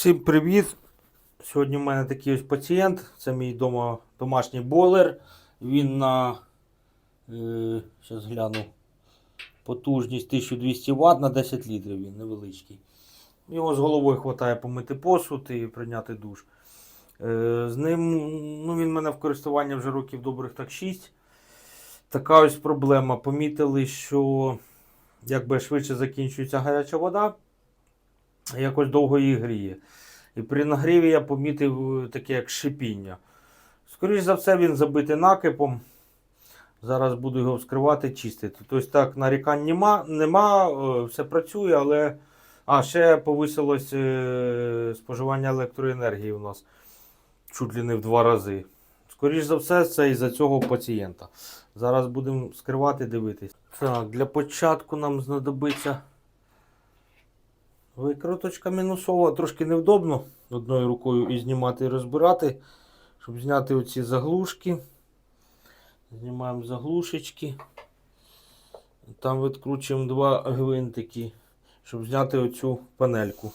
Всім привіт! Сьогодні в мене такий ось пацієнт. Це мій дома, домашній бойлер. Він на е, гляну, потужність 1200 Вт на 10 літрів. Він невеличкий. Його з головою вистачає помити посуд і прийняти душ. Е, з ним ну, він в мене в користуванні вже років добрих так 6. Така ось проблема. Помітили, що якби швидше закінчується гаряча вода, якось довго її гріє. І при нагріві я помітив е, таке як шипіння. Скоріше за все, він забитий накипом. Зараз буду його вскривати, чистити. Тобто так, нарікань нема, нема все працює, але. А, ще повисилось е, споживання електроенергії у нас чуть ли не в два рази. Скоріше за все, це із-за цього пацієнта. Зараз будемо скривати, дивитись. Так, для початку нам знадобиться викруточка мінусова. Трошки невдобно одною рукою і знімати і розбирати, щоб зняти оці заглушки. Знімаємо заглушечки. Там відкручуємо два гвинтики, щоб зняти оцю панельку.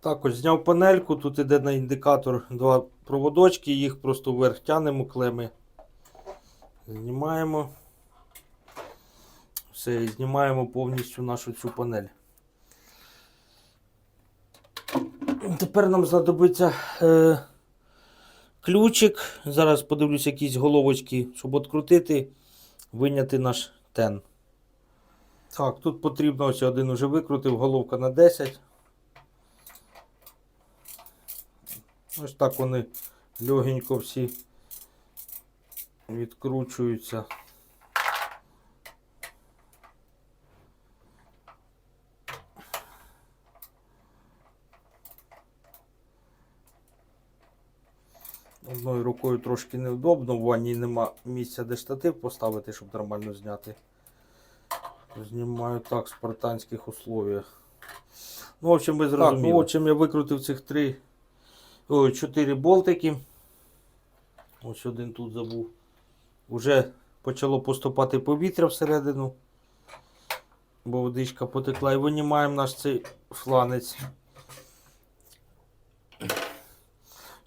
Так, ось зняв панельку, тут іде на індикатор два проводочки, їх просто вверх тянемо клеми. Знімаємо. Все, і знімаємо повністю нашу цю панель. Тепер нам знадобиться е, ключик. Зараз подивлюсь якісь головочки, щоб відкрутити, виняти наш тен. Так, тут потрібно ось один уже викрутив, головка на 10. Ось так вони легенько всі відкручуються. Одною рукою трошки невдобно, в ванні нема місця, де штатив поставити, щоб нормально зняти. Знімаю так в спартанських условиях. Ну, в общем, ви зрозуміли. Так, ну, в общем, я викрутив цих три, ой, чотири болтики. Ось один тут забув. Уже почало поступати повітря всередину. Бо водичка потекла і винімаємо наш цей фланець.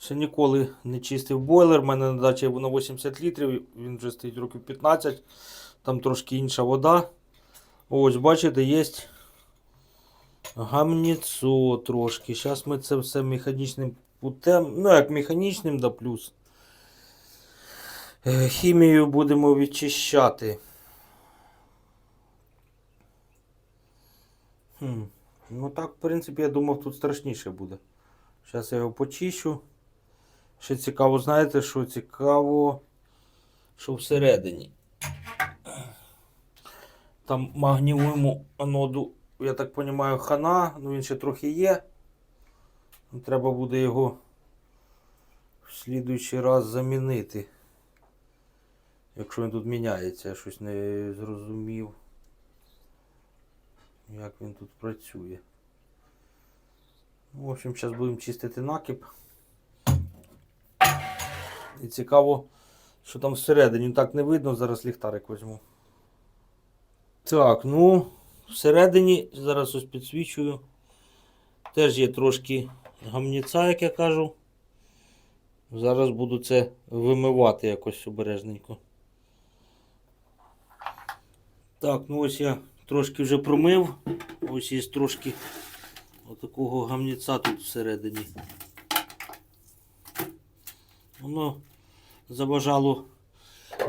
Ще ніколи не чистив бойлер. У мене на дачі на 80 літрів, він вже стоїть років 15. Там трошки інша вода. Ось, бачите, є гамніцо трошки. Зараз ми це все механічним путем, ну як механічним, да плюс. е, Хімією будемо відчищати. Хм. Ну так, в принципі, я думав, тут страшніше буде. Зараз я його почищу. Ще цікаво, знаєте, що цікаво, що всередині. Там магнієвому аноду, я так розумію, хана, ну він ще трохи є. Треба буде його в слідуючий раз замінити. Якщо він тут міняється, я щось не зрозумів, як він тут працює. Ну, В общем, зараз будемо чистити накип. І цікаво, що там всередині. Так не видно, зараз ліхтарик візьму. Так, ну, всередині, зараз ось підсвічую. Теж є трошки гамніця, як я кажу. Зараз буду це вимивати якось обережненько. Так, ну ось я трошки вже промив. Ось є трошки отакого гамніця тут всередині. Воно забажало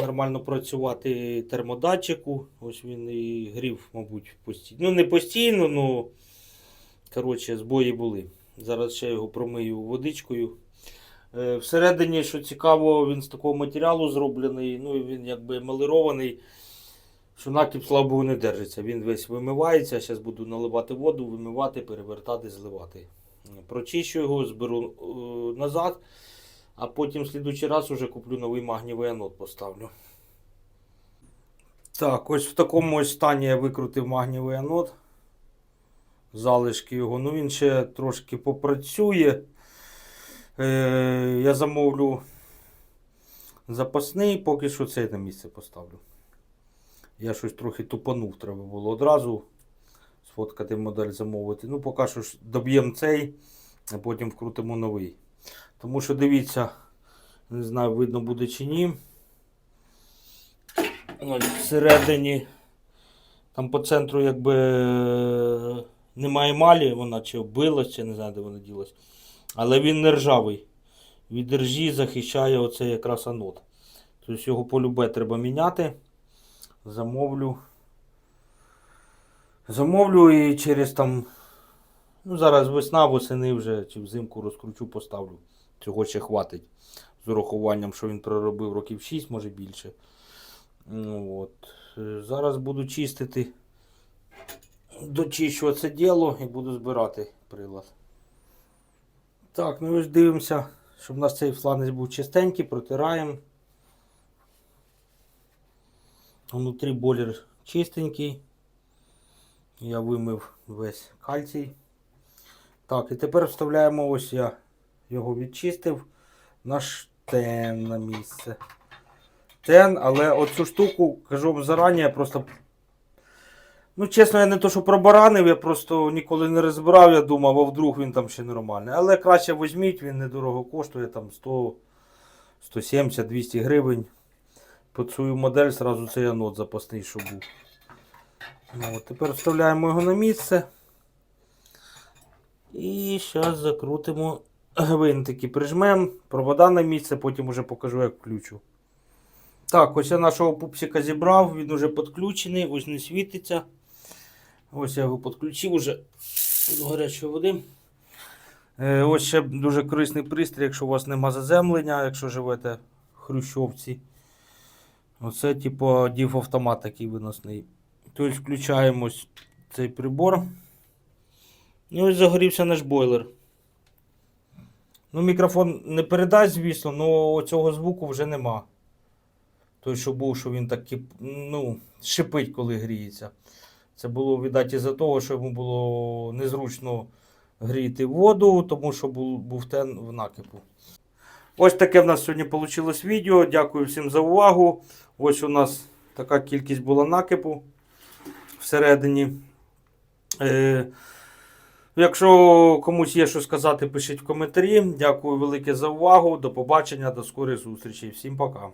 нормально працювати термодатчику. Ось він і грів, мабуть, постійно. Ну, не постійно, ну коротше, збої були. Зараз ще його промию водичкою. Е, Всередині, що цікаво, він з такого матеріалу зроблений, ну він якби емалирований, що накіп, слава не держиться. Він весь вимивається. Зараз буду наливати воду, вимивати, перевертати, зливати. Прочищу його, зберу е, назад. А потім в слідуючий раз уже куплю новий магнієвий анод поставлю. Так, ось в такому ось стані я викрутив магнієвий анод. Залишки його. Ну він ще трошки попрацює. Е, я замовлю запасний, поки що цей на місце поставлю. Я щось трохи тупанув, треба було одразу сфоткати модель замовити. Ну, поки що доб'ємо цей а потім вкрутимо новий. Тому що дивіться, не знаю, видно буде чи ні. Ось всередині, там по центру якби немає емалі, вона чи оббилась, чи не знаю, де вона ділась. Але він не ржавий. Від ржі захищає оцей якраз анод. Тобто його полюбе треба міняти. Замовлю. Замовлю і через там. Ну, зараз весна, восени вже чи взимку розкручу, поставлю. Цього ще хватить. З урахуванням, що він проробив років 6, може більше. Ну, от. Е, Зараз буду чистити, дочищу це діло і буду збирати прилад. Так, ну ось дивимося, щоб у нас цей фланець був чистенький, протираємо. Внутрі бойлер чистенький. Я вимив весь кальцій. Так, і тепер вставляємо ось я його відчистив наш тен на місце. Тен, але оцю штуку, кажу вам зарані, я просто. Ну, чесно, я не то, що пробаранив, я просто ніколи не розбирав, я думав, а вдруг він там ще нормальний. Але краще візьміть, він недорого коштує, там 100, 170, 200 гривень. Під свою модель зразу цей анод запасний, що був. Ну, от, тепер вставляємо його на місце. І зараз закрутимо гвинтики. Прижмемо, провода на місце, потім уже покажу, як включу. Так, ось я нашого пупсика зібрав, він вже підключений, ось не світиться. Ось я його підключив уже до гарячої води. Е, ось ще дуже корисний пристрій, якщо у вас нема заземлення, якщо живете в Хрущовці. Оце типу DIV автомат такий виносний. Тобто включаємо цей прибор. І ось загорівся наш бойлер. Ну, мікрофон не передасть, звісно, але цього звуку вже нема. Той, що був, що він так ну, шипить, коли гріється. Це було, видать, із-за того, що йому було незручно гріти воду, тому що був, був тен в накипу. Ось таке в нас сьогодні вийшло відео. Дякую всім за увагу. Ось у нас така кількість була накипу всередині. Е, якщо комусь є що сказати, пишіть в коментарі. Дякую велике за увагу. До побачення, до скорих зустрічей. Всім пока.